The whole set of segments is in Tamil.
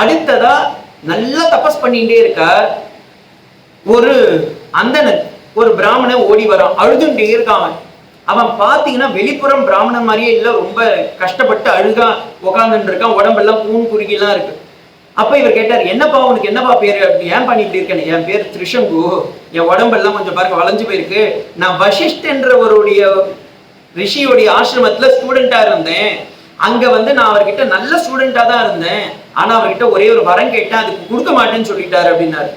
அடுத்ததா நல்லா தபஸ் பண்ணிட்டே இருக்க ஒரு அந்தணன் ஒரு பிராமணன் ஓடி வரான் அழுதுண்டே இருக்கான் அவன். அவன் பாத்தீங்கன்னா வெளிப்புறம் பிராமணன் மாதிரியே இல்ல ரொம்ப கஷ்டப்பட்டு அழுகா உக்காந்துட்டு இருக்கான் உடம்பெல்லாம் பூன் குறுகிலாம் இருக்கு. அப்ப இவர் கேட்டார் என்னப்பா உனக்கு என்னப்பா பேரு? அப்படி ஏன் பண்ணிட்டு இருக்கேன் என் பேர் திரிஷங்கு. என் உடம்பெல்லாம் கொஞ்சம் பாருங்க வளைஞ்சு போயிருக்கு. நான் வசிஷ்டன்றவருடைய ரிஷியோடைய ஆசிரமத்துல ஸ்டூடெண்டா இருந்தேன். அங்க வந்து நான் அவர்கிட்ட நல்ல ஸ்டூடெண்டா தான் இருந்தேன். ஆனா அவர்கிட்ட ஒரே ஒரு வரம் கேட்டேன் அதுக்கு கொடுக்க மாட்டேன்னு சொல்லிட்டாரு அப்படின்னாரு.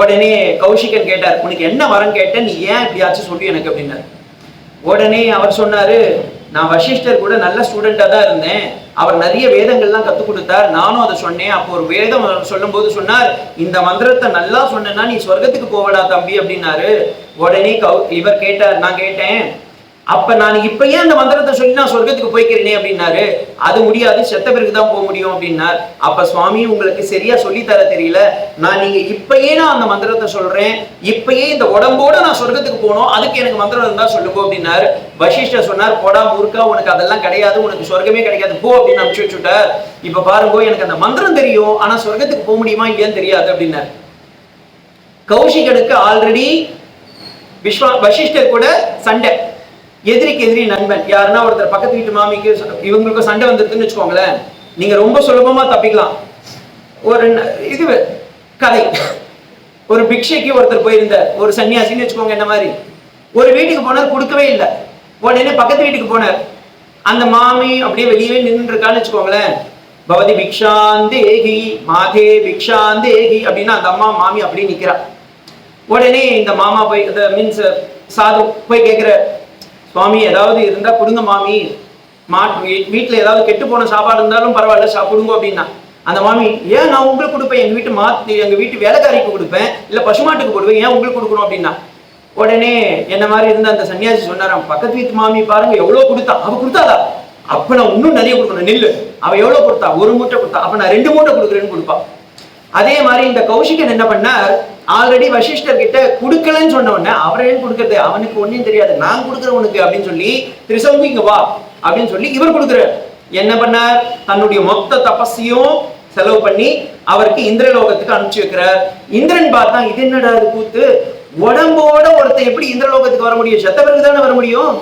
உடனே கௌஷிகன் கேட்டார் உனக்கு என்ன வரம் கேட்டேன்? நீ ஏன் இப்படியாச்சும் சொல்லி எனக்கு அப்படின்னாரு. உடனே அவர் சொன்னாரு நான் வசிஷ்டர் கூட நல்ல ஸ்டூடெண்டா தான் இருந்தேன். அவர் நிறைய வேதங்கள்லாம் கற்றுக் கொடுத்தார். நானும் அதை சொன்னேன். அப்போ ஒரு வேதம் சொல்லும் சொல்லும்போது சொன்னார் இந்த மந்திரத்தை நல்லா சொன்னேன்னா நீ சொர்க்கத்துக்கு போவடா தம்பி அப்படின்னாரு. உடனே கௌ இவர் கேட்டார் நான் கேட்டேன். அப்ப நான் இப்ப ஏன் அந்த மந்திரத்தை சொல்லி நான் சொர்க்கத்துக்கு போய்க்கிறேனே அப்படின்னாரு. அது முடியாது செத்த பிறகு தான் போக முடியும் அப்படின்னார். அப்ப சுவாமி உங்களுக்கு சரியா சொல்லி தர தெரியல. நான் நீங்க இப்பயே நான் அந்த மந்திரத்தை சொல்றேன். இப்பயே இந்த உடம்போட நான் சொர்க்கத்துக்கு போகணும். அதுக்கு எனக்கு மந்திரம் இருந்தா சொல்லுங்க அப்படின்னாரு. வசிஷ்டர் சொன்னார் போடா முறுக்கா உனக்கு அதெல்லாம் கிடையாது. உனக்கு சொர்க்கமே கிடைக்காது. போ அப்படின்னு அனுப்பிச்சு வச்சுட்டார். இப்ப பாருங்க எனக்கு அந்த மந்திரம் தெரியும். ஆனா சொர்க்கத்துக்கு போக முடியுமா இல்லையான்னு தெரியாது அப்படின்னாரு. கௌஷிகனுக்கு ஆல்ரெடி விஸ்வா வசிஷ்டர் கூட சண்டை. எதிரிக்கு எதிரி நண்பன். யாருன்னா ஒருத்தர் பக்கத்து வீட்டு மாமிக்கு இவங்களுக்கும் சண்டை வந்துருக்குன்னு வச்சுக்கோங்களேன் நீங்க ரொம்ப சுலபமா தப்பிக்கலாம். ஒரு இது கதை. ஒரு பிக்ஷைக்கு ஒருத்தர் போயிருந்த ஒரு சன்னியாசின்னு வச்சுக்கோங்க என்ன மாதிரி. ஒரு வீட்டுக்கு போனார் கொடுக்கவே இல்லை. உடனே பக்கத்து வீட்டுக்கு போனார். அந்த மாமி அப்படியே வெளியவே நின்று இருக்கான்னு வச்சுக்கோங்களேன். பவதி பிக்ஷாந்தேகி மாதே பிக்ஷாந்தேகி அப்படின்னா அந்த அம்மா மாமி அப்படியே நிக்கிறா. உடனே இந்த மாமா போய் மீன்ஸ் சாது போய் கேட்குற சுவாமி ஏதாவது இருந்தால் கொடுங்க மாமி. மா வீட்டில் ஏதாவது கெட்டு போன சாப்பாடு இருந்தாலும் பரவாயில்ல சா கொடுங்க அப்படின்னா. அந்த மாமி ஏன் நான் உங்களுக்கு கொடுப்பேன்? எங்கள் வீட்டு மாத்து எங்கள் வீட்டு வேலைக்காரிக்கு கொடுப்பேன். இல்லை பசுமாட்டுக்கு கொடுப்பேன். ஏன் உங்களுக்கு கொடுக்கணும்? அப்படின்னா. உடனே என்ன மாதிரி இருந்த அந்த சன்னியாசி சொன்னாராம் பக்கத்து வீட்டு மாமி பாருங்க எவ்வளோ கொடுத்தா. அவ கொடுத்தாதா? அப்ப நான் இன்னும் நிறைய கொடுக்கணும். நெல் அவ எவ்வளவு கொடுத்தா? ஒரு மூட்டை கொடுத்தா. அப்ப நான் ரெண்டு மூட்டை கொடுக்குறேன்னு கொடுப்பா. அதே மாதிரி இந்த கௌஷிகன் என்ன பண்ணார்? ஆல்ரெடி வசிஷ்டர் கிட்ட கொடுக்கலன்னு சொன்ன உடனே அவரை ஏன் கொடுக்கறது? அவனுக்கு ஒண்ணும் தெரியாது. நான் கொடுக்குறேன் உனக்கு அப்படின்னு சொல்லி திரிசங்கு இங்க வா அப்படின்னு சொல்லி இவர் கொடுக்குறார். என்ன பண்ணார்? தன்னுடைய மொத்த தபஸையும் செலவு பண்ணி அவருக்கு இந்திரலோகத்துக்கு அனுப்பிச்சு வைக்கிறார். இந்திரன் பார்த்தா இது என்னடா அது கூத்து? உடம்போட ஒருத்தன் எப்படி இந்திரலோகத்துக்கு வர முடியும்? செத்த பிறகு தானே வர முடியும்?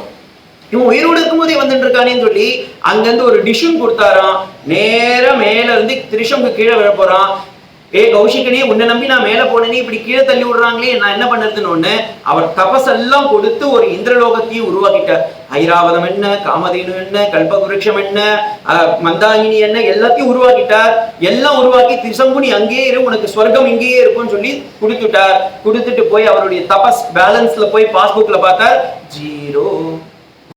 இவன் உயிரோடு இருக்கும்போதே வந்துட்டு இருக்கானேன்னு சொல்லி அங்கிருந்து ஒரு டிஷ்ஷும் கொடுத்தாராம். நேரம் மேல இருந்து திரிஷம்க்கு கீழே விழ போறான் ஏ கௌஷிகனே உன்னை நம்பி நான் மேல போனேனே இப்படி கீழே தள்ளி விடுறாங்களே நான் என்ன பண்ணுறதுன்னு ஒண்ணு அவர் தபசெல்லாம் கொடுத்து ஒரு இந்திரலோகத்தையும் உருவாக்கிட்டார். ஐராவதம் என்ன காமதேனு என்ன கல்பகுருஷம் என்ன மந்தாகினி என்ன எல்லாத்தையும் உருவாக்கிட்டார். எல்லாம் உருவாக்கி திசம்புனி அங்கேயே இரு உனக்கு ஸ்வர்க்கம் இங்கேயே இருக்கும்னு சொல்லி கொடுத்துட்டார். கொடுத்துட்டு போய் அவருடைய தபஸ் பேலன்ஸ்ல போய் பாஸ்புக்ல பார்த்தார். ஜீரோ.